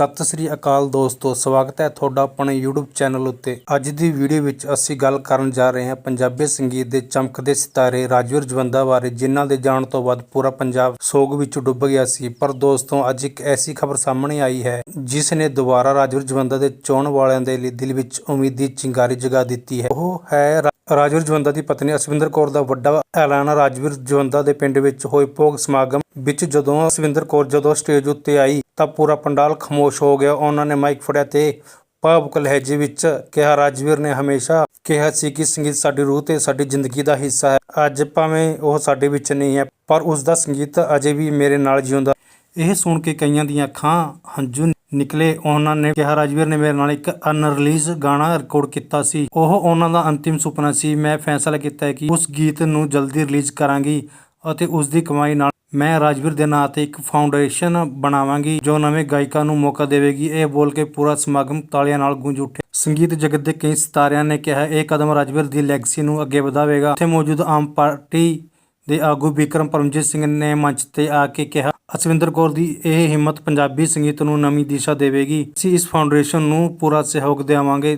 ਸਤਿ ਸ੍ਰੀ ਅਕਾਲ ਦੋਸਤੋ, ਸਵਾਗਤ ਹੈ ਤੁਹਾਡਾ ਆਪਣੇ YouTube ਚੈਨਲ ਉੱਤੇ। ਅੱਜ ਦੀ ਵੀਡੀਓ ਵਿੱਚ ਅਸੀਂ ਗੱਲ ਕਰਨ ਜਾ ਰਹੇ ਹਾਂ ਪੰਜਾਬੀ ਸੰਗੀਤ ਦੇ ਚਮਕਦੇ ਸਿਤਾਰੇ ਰਾਜਵੀਰ ਜਵੰਦਾ ਬਾਰੇ, ਜਿਨ੍ਹਾਂ ਦੇ ਜਾਣ ਤੋਂ ਬਾਅਦ ਪੂਰਾ ਪੰਜਾਬ ਸੋਗ ਵਿੱਚ ਡੁੱਬ ਗਿਆ ਸੀ। ਪਰ ਦੋਸਤੋ, ਅੱਜ ਇੱਕ ਐਸੀ ਖਬਰ ਸਾਹਮਣੇ ਆਈ ਹੈ, ਜਿਸ ਨੇ ਦੁਬਾਰਾ ਰਾਜਵੀਰ ਜਵੰਦਾ ਦੇ ਚੋਣ ਵਾਲਿਆਂ ਦੇ ਲਈ ਦਿਲ ਵਿੱਚ ਉਮੀਦ ਦੀ ਚਿੰਗਾਰੀ ਜਗਾ ਦਿੱਤੀ ਹੈ। ਉਹ ਹੈ ਰਾ- ਰਾਜਵੀਰ ਜਵੰਦਾ ਦੀ ਪਤਨੀ ਅਸਵਿੰਦਰ ਕੌਰ ਦਾ ਵੱਡਾ ਐਲਾਨ ਰਾਜਵੀਰ ਜਵੰਦਾ ਦੇ ਪਿੰਡ ਵਿੱਚ ਹੋਏ ਭੋਗ ਸਮਾਗਮ ਵਿੱਚ ਜਦੋਂ ਅਸਵਿੰਦਰ ਕੌਰ ਜਦੋਂ ਸਟੇਜ ਉੱਤੇ ਆਈ ਤਾਂ ਪੂਰਾ ਪੰਡਾਲ ਖਾਮੋਸ਼ ਹੋ ਗਿਆ। ਉਹਨਾਂ ਨੇ ਮਾਈਕ ਫੜਿਆ ਤੇ ਭਾਵੁਕ ਲਹਿਜੇ ਵਿੱਚ ਕਿਹਾ, ਰਾਜਵੀਰ ਨੇ ਹਮੇਸ਼ਾ ਕਿਹਾ ਸੀ ਕਿ ਸੰਗੀਤ ਸਾਡੀ ਰੂਹ ਤੇ ਸਾਡੀ ਜ਼ਿੰਦਗੀ ਦਾ ਹਿੱਸਾ ਹੈ। ਅੱਜ ਭਾਵੇਂ ਉਹ ਸਾਡੇ ਵਿੱਚ ਨਹੀਂ ਹੈ, ਪਰ ਉਸ ਦਾ ਸੰਗੀਤ ਅਜੇ ਵੀ ਮੇਰੇ ਨਾਲ ਜਿਉਂਦਾ ਇਹ ਸੁਣ ਕੇ ਕਈਆਂ ਦੀਆਂ ਅੱਖਾਂ ਹੰਝੂ ਨਿਕਲੇ, ਉਹਨਾਂ ਨੇ ਕਿਹਾ, ਰਾਜਵੀਰ ਨੇ ਮੇਰੇ ਨਾਲ ਇੱਕ ਅਨਰਿਲੀਜ਼ ਗਾਣਾ ਰਿਕਾਰਡ ਕੀਤਾ ਸੀ। ਉਹ ਉਹਨਾਂ ਦਾ ਅੰਤਿਮ ਸੁਪਨਾ ਸੀ। ਮੈਂ ਫੈਸਲਾ ਕੀਤਾ ਹੈ ਕਿ ਉਸ ਗੀਤ ਨੂੰ ਜਲਦੀ ਰਿਲੀਜ਼ ਕਰਾਂਗੀ ਅਤੇ ਉਸ ਦੀ ਕਮਾਈ ਨਾਲ ਮੈਂ ਰਾਜਵੀਰ ਦੇ ਨਾਂ ਤੇ ਇੱਕ ਫਾਊਂਡੇਸ਼ਨ ਬਣਾਵਾਂਗੀ, ਜੋ ਨਵੇਂ ਗਾਇਕਾਂ ਨੂੰ ਮੌਕਾ ਦੇਵੇਗੀ। ਇਹ ਬੋਲ ਕੇ ਪੂਰਾ ਸਮਾਗਮ ਤਾਲੀਆਂ ਨਾਲ ਗੂੰਜ ਉੱਠਿਆ। ਸੰਗੀਤ ਜਗਤ ਦੇ ਕਈ ਸਿਤਾਰਿਆਂ ਨੇ ਕਿਹਾ, ਇਹ ਕਦਮ ਰਾਜਵੀਰ ਦੀ ਲੈਗਸੀ ਨੂੰ ਅੱਗੇ ਵਧਾਵੇਗਾ। ਉੱਥੇ ਮੌਜੂਦ ਆਮ ਪਾਰਟੀ ਦੇ ਆਗੂ ਵਿਕਰਮ ਪਰਮਜੀਤ ਸਿੰਘ ਨੇ ਮੰਚ ਤੇ ਆ ਕੇ ਕਿਹਾ ਅਸਵਿੰਦਰ ਕੌਰ ਦੀ ਇਹ ਹਿੰਮਤ ਪੰਜਾਬੀ ਸੰਗੀਤ ਨੂੰ ਨਵੀਂ ਦਿਸ਼ਾ ਦੇਵੇਗੀ। ਅਸੀਂ ਇਸ ਫਾਊਂਡੇਸ਼ਨ ਨੂੰ ਪੂਰਾ ਸਹਿਯੋਗ ਦੇਵਾਂਗੇ।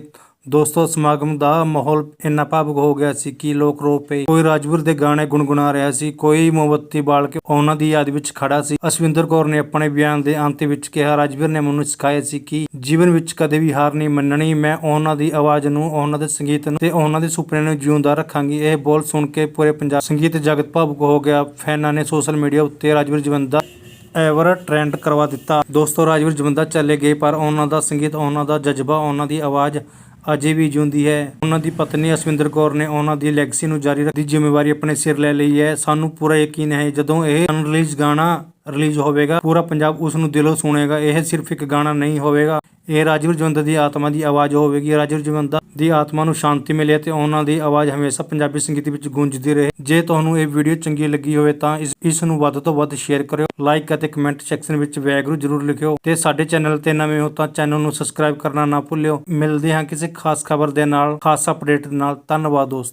ਦੋਸਤੋ, ਸਮਾਗਮ ਦਾ ਮਾਹੌਲ ਇੰਨਾ ਭਾਵੁਕ ਹੋ ਗਿਆ ਸੀ ਕਿ ਲੋਕ ਰੋ ਪਏ। ਕੋਈ ਰਾਜਵੀਰ ਦੇ ਗਾਣੇ ਗੁੰਗੁਣਾ ਰਿਹਾ ਸੀ, ਕੋਈ ਮੋਮਬੱਤੀ ਬਾਲ ਕੇ ਉਹਨਾਂ ਦੀ ਯਾਦ ਵਿੱਚ ਖੜਾ ਸੀ। ਅਸਵਿੰਦਰ ਕੌਰ ਨੇ ਆਪਣੇ ਬਿਆਨ ਦੇ ਅੰਤ ਵਿੱਚ ਕਿਹਾ, ਰਾਜਵੀਰ ਨੇ ਮੈਨੂੰ ਸਿਖਾਇਆ ਸੀ ਕਿ ਜੀਵਨ ਵਿੱਚ ਕਦੇ ਵੀ ਹਾਰ ਨਹੀਂ ਮੰਨਣੀ। ਮੈਂ ਉਹਨਾਂ ਦੀ ਆਵਾਜ਼ ਨੂੰ, ਉਹਨਾਂ ਦੇ ਸੰਗੀਤ ਨੂੰ ਤੇ ਉਹਨਾਂ ਦੇ ਸੁਪਨੇ ਨੂੰ ਜਿਉਂਦਾ ਰੱਖਾਂਗੀ। ਇਹ ਬੋਲ ਸੁਣ ਕੇ ਪੂਰੇ ਪੰਜਾਬ ਸੰਗੀਤ ਜਗਤ ਭਾਵੁਕ ਹੋ ਗਿਆ। ਫੈਨਾਂ ਨੇ ਸੋਸ਼ਲ ਮੀਡੀਆ ਉੱਤੇ ਰਾਜਵੀਰ ਜਵੰਦਾ ਐਵਰ ਟ੍ਰੈਂਡ ਕਰਵਾ ਦਿੱਤਾ। ਦੋਸਤੋ, ਰਾਜਵੀਰ ਜਵੰਦਾ ਚਲੇ ਗਏ, ਪਰ ਉਹਨਾਂ ਦਾ ਸੰਗੀਤ, ਉਹਨਾਂ ਦਾ ਜਜ਼ਬਾ, ਉਹਨਾਂ ਦੀ ਆਵਾਜ਼ ਅਜੇ ਵੀ ਜਿਉਂਦੀ ਹੈ। ਉਹਨਾਂ ਦੀ ਪਤਨੀ ਅਸਵਿੰਦਰ ਕੌਰ ਨੇ ਉਹਨਾਂ ਦੀ ਲੈਗਸੀ ਨੂੰ ਜਾਰੀ ਰੱਖਣ ਦੀ ਜ਼ਿੰਮੇਵਾਰੀ ਆਪਣੇ ਸਿਰ ਲੈ ਲਈ ਹੈ। ਸਾਨੂੰ ਪੂਰਾ ਯਕੀਨ ਹੈ, ਜਦੋਂ ਇਹ ਅਨਰਿਲੀਜ਼ ਗਾਣਾ ਰਿਲੀਜ਼ ਹੋਵੇਗਾ, ਪੂਰਾ ਪੰਜਾਬ ਉਸ ਨੂੰ ਦਿਲੋਂ ਸੁਣੇਗਾ। ਇਹ ਸਿਰਫ ਇੱਕ ਗਾਣਾ ਨਹੀਂ ਹੋਵੇਗਾ। ਇਹ ਰਾਜਵੀਰ ਜਵੰਦਾ ਦੀ ਆਤਮਾ ਦੀ ਆਵਾਜ਼ ਹੋਵੇਗੀ। ਰਾਜਵੀਰ ਜਵੰਦਾ ਦੀ ਆਤਮਾ ਨੂੰ ਸ਼ਾਂਤੀ ਮਿਲੇ ਤੇ ਉਹਨਾਂ ਦੀ ਆਵਾਜ਼ ਹਮੇਸ਼ਾ ਪੰਜਾਬੀ ਸੰਗੀਤ ਵਿੱਚ ਗੂੰਜਦੀ ਰਹੇ। ਜੇ ਤੁਹਾਨੂੰ ਇਹ ਵੀਡੀਓ ਚੰਗੀ ਲੱਗੀ ਹੋਵੇ ਤਾਂ ਇਸ ਨੂੰ ਵੱਧ ਤੋਂ ਵੱਧ ਸ਼ੇਅਰ ਕਰਿਓ ਲਾਈਕ ਅਤੇ ਕਮੈਂਟ ਸੈਕਸ਼ਨ ਵਿੱਚ ਵੈਗਰੂ ਜ਼ਰੂਰ ਲਿਖਿਓ ਤੇ ਸਾਡੇ ਚੈਨਲ ਤੇ ਨਵੇਂ ਹੋ ਤਾਂ ਚੈਨਲ ਨੂੰ ਸਬਸਕ੍ਰਾਈਬ ਕਰਨਾ ਨਾ ਭੁੱਲਿਓ। ਮਿਲਦੇ ਹਾਂ ਕਿਸੇ ਖਾਸ ਖਬਰ ਦੇ ਨਾਲ, ਖਾਸ ਅਪਡੇਟ ਨਾਲ। ਧੰਨਵਾਦ ਦੋਸਤੋ।